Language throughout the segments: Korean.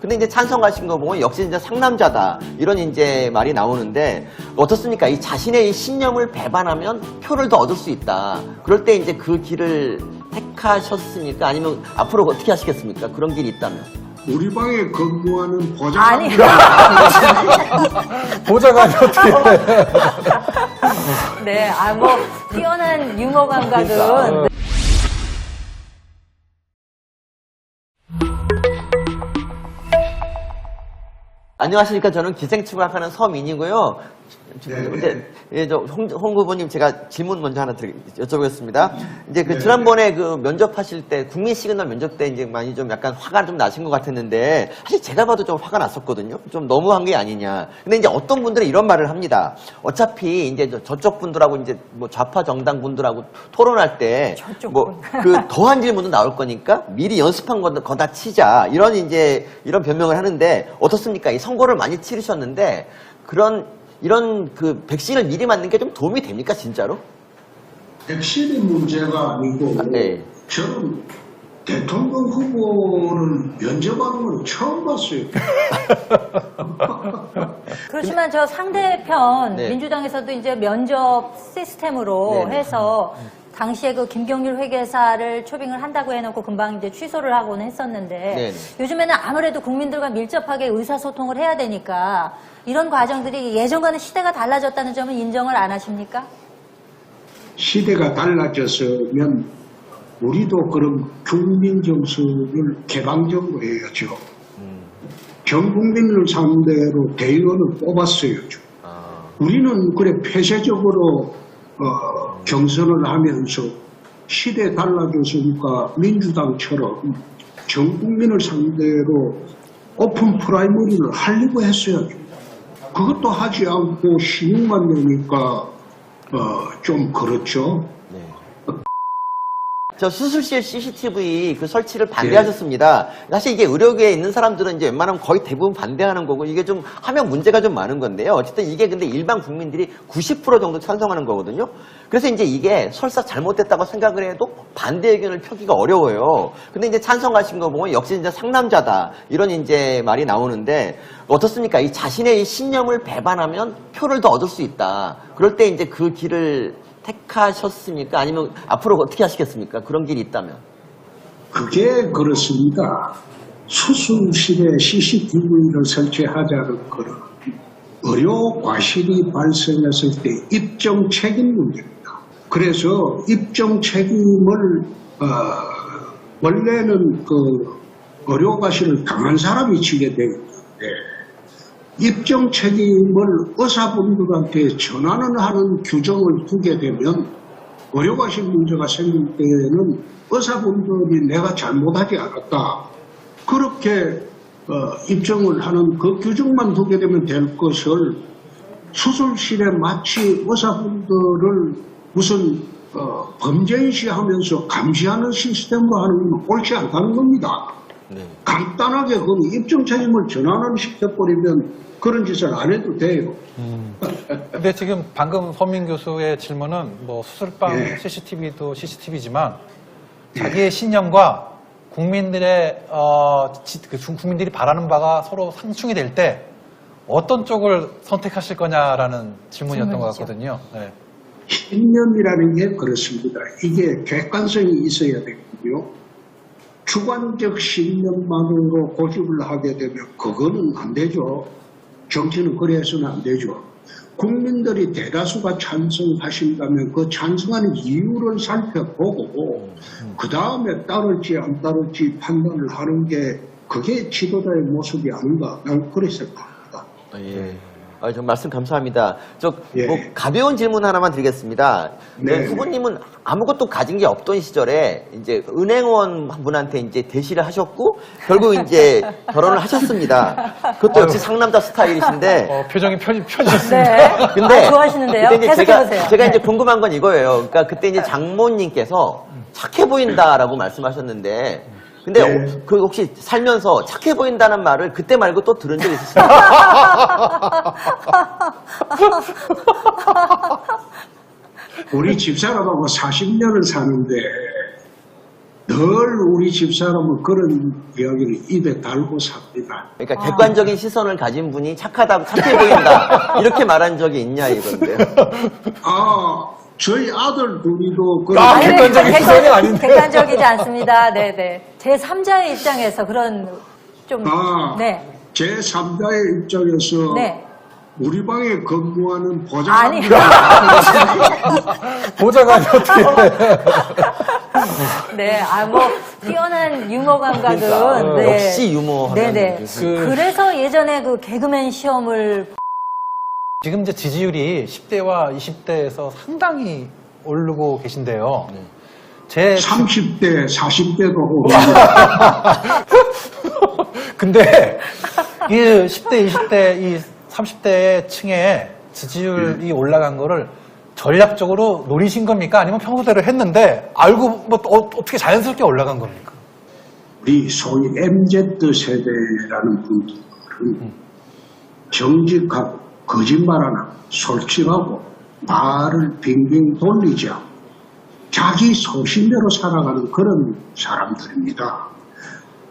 근데 이제 찬성하신 거 보면 역시 이제 상남자다 이런 이제 말이 나오는데 어떻습니까? 이 자신의 이 신념을 배반하면 표를 더 얻을 수 있다. 그럴 때 이제 그 길을 택하셨습니까? 아니면 앞으로 어떻게 하시겠습니까? 그런 길이 있다면. 우리 방에 근무하는 보장 아니. 보좌관이 어떻게 네, 아, 뭐, 뛰어난 유머 감각은. 그러니까. 안녕하십니까. 저는 기생충학하는 서민이고요. 네. 근데 예, 저 홍, 홍 후보님 제가 질문 먼저 하나 드리, 여쭤보겠습니다. 이제 그 지난번에 그 면접하실 때 국민 시그널 면접 때 이제 많이 좀 약간 화가 좀 나신 것 같았는데 사실 제가 봐도 좀 화가 났었거든요. 좀 너무한 게 아니냐. 근데 이제 어떤 분들은 이런 말을 합니다. 어차피 이제 저- 저쪽 분들하고 이제 뭐 좌파 정당 분들하고 토론할 때뭐 분. 그 더한 질문도 나올 거니까 미리 연습한 거 거다 치자 이런 이제 이런 변명을 하는데 어떻습니까? 이 선거를 많이 치르셨는데 그런 이런 그 백신을 미리 맞는 게 좀 도움이 됩니까 진짜로? 백신의 문제가 아니고 네. 저는 대통령 후보를 면접하는 건 처음 봤어요. 그렇지만 저 상대편 네. 민주당에서도 이제 면접 시스템으로 네네. 해서 당시에 그 김경률 회계사를 초빙을 한다고 해놓고 금방 이제 취소를 하고는 했었는데 네네. 요즘에는 아무래도 국민들과 밀접하게 의사소통을 해야 되니까 이런 과정들이 예전과는 시대가 달라졌다는 점은 인정을 안 하십니까? 시대가 달라졌으면 우리도 그럼 국민 정서를 개방적으로 해야죠. 전 국민을 상대로 대의원을 뽑았어요. 아, 우리는 그래 폐쇄적으로 어, 경선을 하면서 시대 달라졌으니까 민주당처럼 전 국민을 상대로 오픈 프라이머리를 하려고 했어야죠. 그것도 하지 않고 신용만 내니까 어, 좀 그렇죠. 네. 저 수술실 CCTV 그 설치를 반대하셨습니다. 사실 이게 의료계에 있는 사람들은 이제 웬만하면 거의 대부분 반대하는 거고 이게 좀 하면 문제가 좀 많은 건데요. 어쨌든 이게 근데 일반 국민들이 90% 정도 찬성하는 거거든요. 그래서 이제 이게 설사 잘못됐다고 생각을 해도 반대 의견을 펴기가 어려워요. 근데 이제 찬성하신 거 보면 역시 이제 상남자다 이런 이제 말이 나오는데 어떻습니까? 이 자신의 이 신념을 배반하면 표를 더 얻을 수 있다. 그럴 때 이제 그 길을 택하셨습니까? 아니면 앞으로 어떻게 하시겠습니까? 그런 길이 있다면. 그게 그렇습니다. 수술실에 CCTV를 설치하자는 거는 의료 과실이 발생했을 때 입증 책임 문제입니다. 그래서 입증 책임을 어, 원래는 그 의료 과실을 당한 사람이 지게 되어 있는데 입증 책임을 의사분들한테 전환을 하는 규정을 두게 되면 의료과실 문제가 생길 때에는 의사분들이 내가 잘못하지 않았다. 그렇게 어, 입증을 하는 그 규정만 두게 되면 될 것을 수술실에 마치 의사분들을 무슨 어, 범죄인시하면서 감시하는 시스템으로 하는 건 옳지 않다는 겁니다. 네. 간단하게 그 입증 책임을 전환을 시켜버리면 그런 짓을 안 해도 돼요. 근데 지금 방금 서민 교수의 질문은 뭐 수술방 예. CCTV도 CCTV지만 자기의 신념과 국민들의 어, 지- 그 중- 국민들이 바라는 바가 서로 상충이 될 때 어떤 쪽을 선택하실 거냐라는 질문이었던 것. 같거든요. 네. 신념이라는 게 그렇습니다. 이게 객관성이 있어야 되거든요. 주관적 신념만으로 고집을 하게 되면 그거는 안 되죠. 정치는 그래서는 안 되죠. 국민들이 대다수가 찬성하신다면 그 찬성하는 이유를 살펴보고 그 다음에 따를지 안 따를지 판단을 하는 게 그게 지도자의 모습이 아닌가 나는 그렇게 생각합니다. 예. 아, 좀 말씀 감사합니다. 저, 예. 뭐, 가벼운 질문 하나만 드리겠습니다. 네. 네, 후보님은 아무것도 가진 게 없던 시절에 이제 은행원 한 분한테 이제 대시를 하셨고, 결국 이제 결혼을 하셨습니다. 그것도 역시 상남자 스타일이신데, 어, 표정이 펴지, 펴졌습니다. 네. 근데 아, 좋아하시는데요? 그때 이제. 제가, 제가 이제 궁금한 건 이거예요. 그러니까 그때 이제 장모님께서 착해 보인다라고 말씀하셨는데, 근데 네. 어, 그 혹시 살면서 착해 보인다는 말을 그때 말고 또 들은 적 있으십니까? 우리 집사람하고 40년을 사는데 늘 우리 집사람은 그런 이야기를 입에 달고 삽니다. 그러니까 객관적인 시선을 가진 분이 착하다, 착해 보인다. 이렇게 말한 적이 있냐 이건데요. 아, 저희 아들 둘이도 그런 아, 아니, 객관적인 객관- 시선이 아닌데. 객관적인 않습니다. 네네. 제 3자의 입장에서 그런 좀 아, 네. 제 3자의 입장에서 네. 우리 방에 근무하는 보장 아니. 보좌관이 어떻게. 네, 아, 뭐, 뛰어난 유머 감각은. 그러니까, 네. 역시 유머 네네. 그- 그래서 예전에 그 개그맨 시험을. 지금 이제 지지율이 10대와 20대에서 상당히 오르고 계신데요. 제 30대, 40대도 오고 근데 이 10대, 20대, 이 30대 층에 지지율이 올라간 거를 전략적으로 노리신 겁니까? 아니면 평소대로 했는데 알고 뭐 어, 떻게 자연스럽게 올라간 겁니까? 우리 소위 MZ 세대라는 분들은 정직하고 거짓말하나 솔직하고 말을 빙빙 돌리지 않고 자기 소신대로 살아가는 그런 사람들입니다.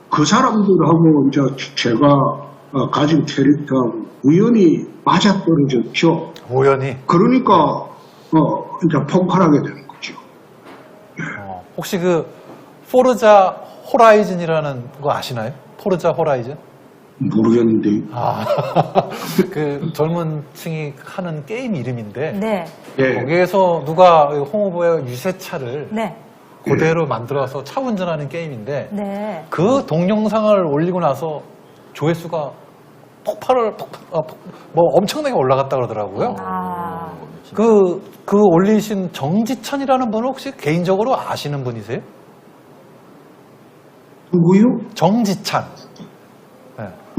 그 사람들하고 이제 제가 어, 가진 캐릭터하고 우연히 맞아떨어졌죠. 우연히. 그러니까 어, 이제 폭발하게 되는 거죠. 어, 혹시 그 포르자 호라이즌이라는 거 아시나요? 포르자 호라이즌? 모르겠는데 아, 그 젊은 층이 하는 게임 이름인데 네. 예. 거기에서 누가 홍 후보의 유세차를 네. 그대로 만들어서 차 운전하는 게임인데 네. 그 동영상을 올리고 나서 조회수가 폭발을 폭, 어, 폭- 뭐 엄청나게 올라갔다 그러더라고요. 아. 그, 그 올리신 정지찬이라는 분은 혹시 개인적으로 아시는 분이세요? 누구요? 정지찬.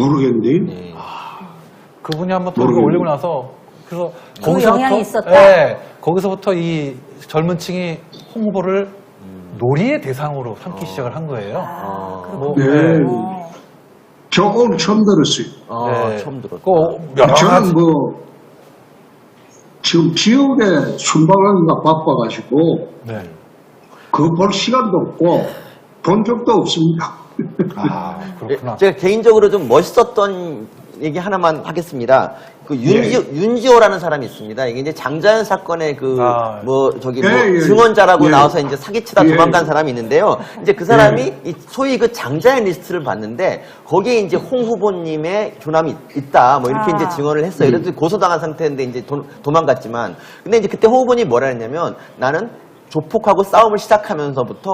네. 모르겠는데 예. 그분이 한번 또 그거 모르겠네. 올리고 나서 그래서 그 영향이 있었다? 네, 거기서부터 이 젊은 층이 홍 후보를 놀이의 대상으로 삼기 시작을 한 거예요. 아, 뭐, 네. 네. 어. 저 오늘 처음 들었어요. 아, 네. 처음 들었다. 그 여러 저는 가지 뭐 지금 지역에 순방하기가 바빠가지고 네. 그거 볼 시간도 없고 본 적도 없습니다. 아, 그렇구나. 예, 제가 개인적으로 좀 멋있었던 얘기 하나만 하겠습니다. 그 윤지호, 윤지호라는 사람이 있습니다. 이게 이제 장자연 사건의 그, 아. 뭐, 저기, 뭐, 예, 예, 증언자라고 예. 나와서 이제 사기치다 예. 도망간 사람이 있는데요. 이제 그 사람이 이 소위 그 장자연 리스트를 봤는데, 거기에 이제 홍 후보님의 조남이 있다. 뭐 이렇게 아. 이제 증언을 했어요. 그래서 고소당한 상태인데 이제 도, 도망갔지만. 근데 이제 그때 홍 후보님이 뭐라 했냐면, 나는 조폭하고 싸움을 시작하면서부터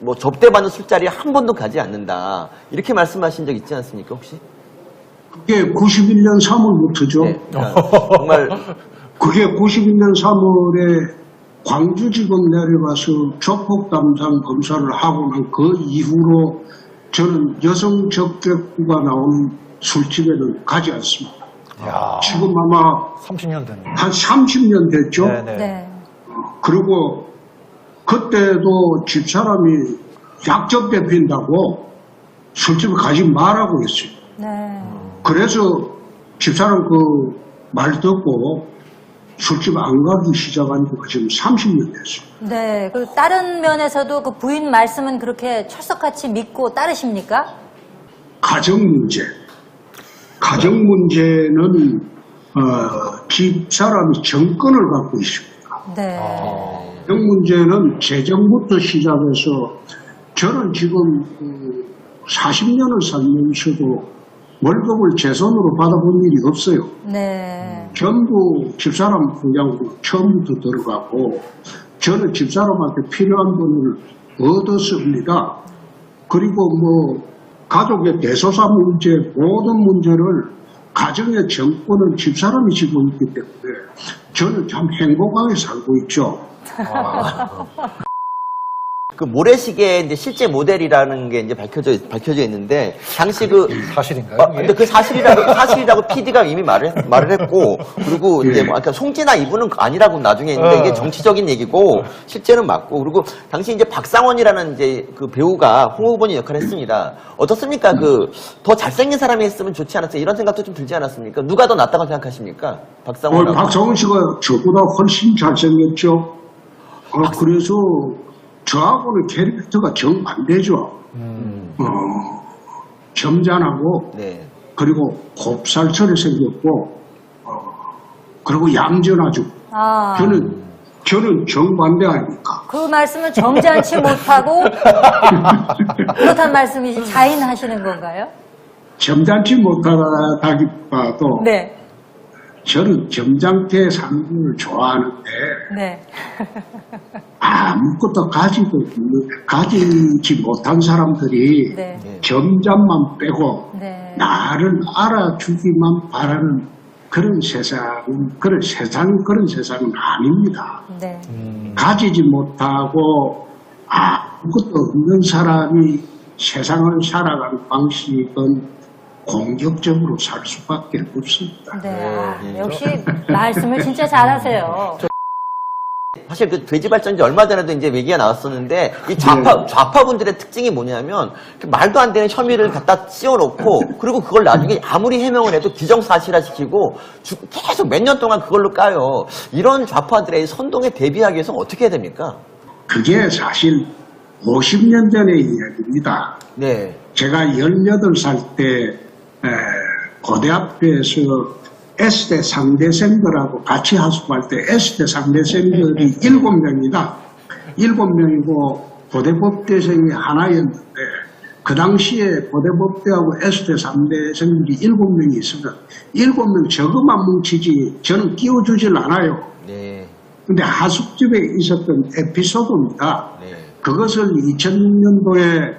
뭐 접대받는 술자리에 한 번도 가지 않는다. 이렇게 말씀하신 적 있지 않습니까, 혹시? 그게 91년 3월부터죠. 네. 그러니까 정말 그게 91년 3월에 광주지검 내려가서 조폭 담당 검사를 하고 난 그 이후로 저는 여성 적객부가 나오는 술집에는 가지 않습니다. 야, 지금 아마 30년 됐네. 한 30년 됐죠. 네네. 네. 그리고 그때도 집사람이 약점 대핀다고 술집에 가지 말라고 했어요. 네. 그래서 집사람 그 말 듣고 술집 안 가기 시작한 지가 지금 30년 됐어요. 네. 그리고 다른 면에서도 그 부인 말씀은 그렇게 철석같이 믿고 따르십니까? 가정 문제. 가정 문제는 어, 집사람이 정권을 갖고 있습니다. 네. 가정 문제는 재정부터 시작해서 저는 지금 그 40년을 살면서도 월급을 제 손으로 받아본 일이 없어요. 네. 전부 집사람 그냥 처음부터 들어가고 저는 집사람한테 필요한 돈을 얻었습니다. 그리고 뭐 가족의 대소사 문제 모든 문제를 가정의 정권은 집사람이 지고 있기 때문에 저는 참 행복하게 살고 있죠. 그 모래시계의 이제 실제 모델이라는 게 이제 밝혀져 밝혀져 있는데 당시 그 사실인가요? 아? 근데 그 사실이라고 사실이라고 PD가 이미 말을 했- 말을 했고 그리고 이제 뭐 아까 송진아 이분은 아니라고 나중에 했는데 어. 이게 정치적인 얘기고 실제는 맞고 그리고 당시 이제 박상원이라는 이제 그 배우가 홍 후보님 역할을 했습니다. 어떻습니까? 그 더 잘생긴 사람이 했으면 좋지 않았어요? 이런 생각도 좀 들지 않았습니까? 누가 더 낫다고 생각하십니까? 어, 박상원. 박성훈 씨가 저보다 훨씬 잘생겼죠. 어, 그래서 저하고는 캐릭터가 정반대죠. 음. 어, 점잖하고 네. 그리고 곱살처럼 생겼고 어, 그리고 얌전하죠. 아, 저는 저는 정반대 아닙니까? 그 말씀은 점잖지 못하고 그렇단 말씀이시 자인하시는 건가요? 점잖지 못하다기보다도 네, 저는 사는 걸 좋아하는데 네. 아무것도 가지고 가지지 못한 사람들이 네. 네. 점잖만 빼고 네. 나를 알아주기만 바라는 그런 세상은 그런 세상 그런 세상은 아닙니다. 네. 가지지 못하고 아무것도 없는 사람이 세상을 살아가는 방식은 공격적으로 살 수밖에 없습니다. 네. 아, 네. 역시 말씀을 진짜 잘하세요. 사실 그 돼지 발전지 얼마 전에도 이제 얘기가 나왔었는데 이 좌파 좌파분들의 특징이 뭐냐면 그 말도 안 되는 혐의를 갖다 씌워놓고 그리고 그걸 나중에 아무리 해명을 해도 기정사실화시키고 주- 계속 몇 년 동안 그걸로 까요. 이런 좌파들의 선동에 대비하기 위해서 어떻게 해야 됩니까? 그게 사실 50년 전의 이야기입니다. 네, 제가 18살 때 에, 고대 앞에서 S대 상대생들하고 같이 하숙할 때 S대 상대생들이 7명이다. 7명이고 고대법대생이 하나였는데 그 당시에 고대법대하고 S대 상대생들이 7명이 있으면 7명 저거만 뭉치지 저는 끼워주질 않아요. 네, 근데 하숙집에 있었던 에피소드입니다. 네. 그것을 2006년도에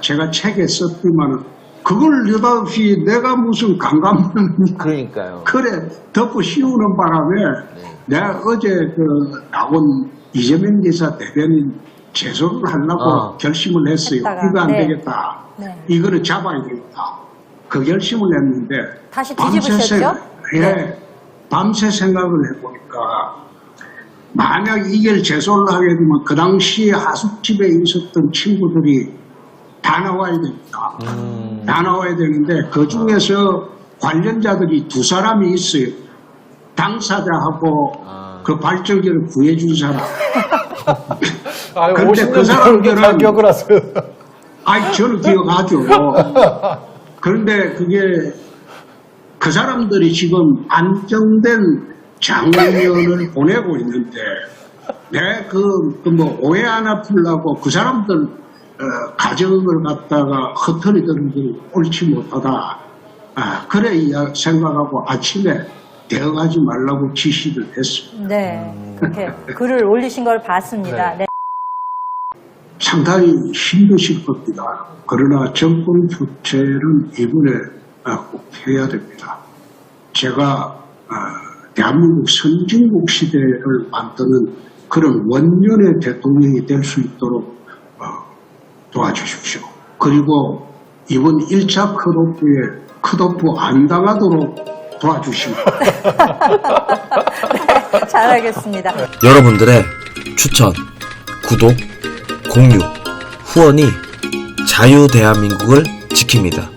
제가 책에 썼지만은 그걸 느닷없이 내가 무슨 강감을 그러니까요. 그래 덮고 씌우는 바람에 네. 내가 어제 그 나온 이재명 기사 대변인 제소를 하려고 아. 결심을 했어요. 했다가, 이거 안 네. 되겠다. 네. 이거를 잡아야 되겠다. 그 결심을 했는데 다시 밤새 뒤집으셨죠? 생- 예, 네. 밤새 생각을 해보니까 만약 이걸 제소를 하게 되면 그 당시 하숙집에 있었던 친구들이 다 나와야 됩니다. 음. 다 나와야 되는데 그 중에서 관련자들이 두 사람이 있어요. 당사자하고 아. 그 발전기를 구해준 사람. 아유, 근데 50년 그 사람들은- 잘 기억을 하세요. 아이, 저는 기억하죠. 그런데 그게 그 사람들이 지금 안정된 장년을 보내고 있는데 내그뭐 오해 하나 풀라고 그 사람들 어, 가정을 갖다가 흩어리던 게 옳지 못하다. 아, 그래 생각하고 아침에 대응하지 말라고 지시를 했습니다. 네. 그렇게 글을 올리신 걸 봤습니다. 네. 네. 상당히 힘드실 겁니다. 그러나 정권 교체는 이번에 아, 꼭 해야 됩니다. 제가 아, 대한민국 선진국 시대를 만드는 그런 원년의 대통령이 될 수 있도록 어, 도와주십시오. 그리고 이번 1차 컷오프에 컷오프 안 당하도록 도와주시고 잘하겠습니다. 여러분들의 추천, 구독, 공유, 후원이 자유 대한민국을 지킵니다.